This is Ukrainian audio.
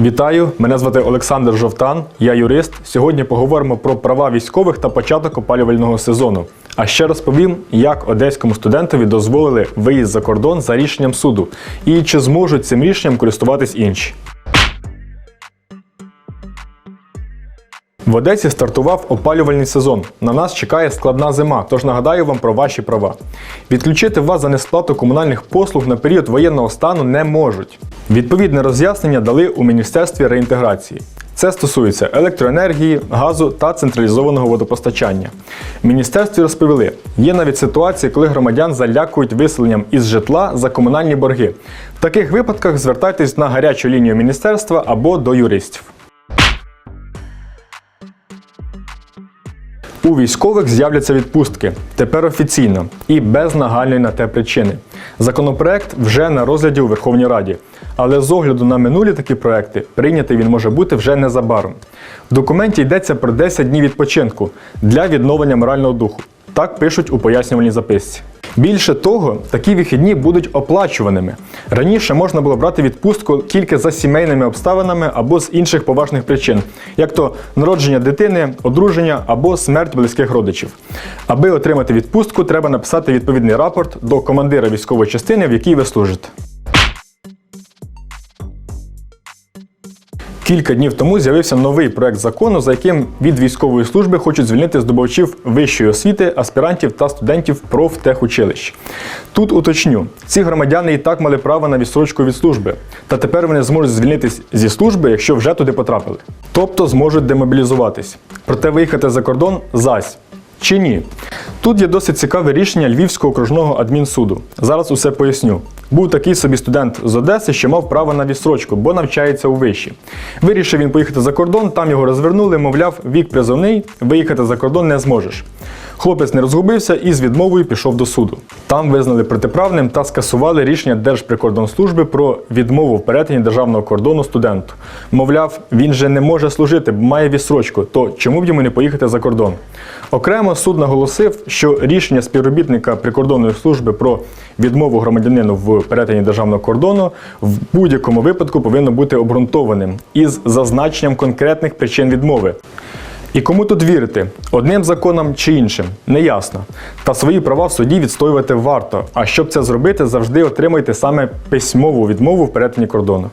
Вітаю, мене звати Олександр Жовтан, я юрист. Сьогодні поговоримо про права військових та початок опалювального сезону. А ще розповім, як одеському студентові дозволили виїзд за кордон за рішенням суду і чи зможуть цим рішенням користуватись інші. В Одесі стартував опалювальний сезон. На нас чекає складна зима, тож нагадаю вам про ваші права. Відключити вас за несплату комунальних послуг на період воєнного стану не можуть. Відповідне роз'яснення дали у Міністерстві реінтеграції. Це стосується електроенергії, газу та централізованого водопостачання. Міністерстві розповіли, є навіть ситуації, коли громадян залякують виселенням із житла за комунальні борги. В таких випадках звертайтесь на гарячу лінію міністерства або до юристів. У військових з'являться відпустки тепер офіційно і без нагальної на те причини. Законопроект вже на розгляді у Верховній Раді, але з огляду на минулі такі проекти прийнятий він може бути вже незабаром. В документі йдеться про 10 днів відпочинку для відновлення морального духу. Так пишуть у пояснювальній записці. Більше того, такі вихідні будуть оплачуваними. Раніше можна було брати відпустку тільки за сімейними обставинами або з інших поважних причин, як то народження дитини, одруження або смерть близьких родичів. Аби отримати відпустку, треба написати відповідний рапорт до командира військової частини, в якій ви служите. Кілька днів тому з'явився новий проект закону, за яким від військової служби хочуть звільнити здобувачів вищої освіти, аспірантів та студентів профтехучилищ. Тут уточню, ці громадяни і так мали право на відстрочку від служби, та тепер вони зможуть звільнитись зі служби, якщо вже туди потрапили. Тобто зможуть демобілізуватись. Проте виїхати за кордон зась. Чи ні? Тут є досить цікаве рішення Львівського окружного адмінсуду. Зараз усе поясню. Був такий собі студент з Одеси, що мав право на відстрочку, бо навчається у виші. Вирішив він поїхати за кордон, там його розвернули, мовляв, вік призовний, виїхати за кордон не зможеш. Хлопець не розгубився і з відмовою пішов до суду. Там визнали протиправним та скасували рішення Держприкордонслужби про відмову в перетині державного кордону студенту. Мовляв, він же не може служити, бо має відстрочку, то чому б йому не поїхати за кордон? Окремо суд наголосив, що рішення співробітника прикордонної служби про відмову громадянину в перетині державного кордону в будь-якому випадку повинно бути обґрунтованим із зазначенням конкретних причин відмови. І кому тут вірити? Одним законом чи іншим? Неясно. Та свої права в суді відстоювати варто. А щоб це зробити, завжди отримайте саме письмову відмову в перетині кордону.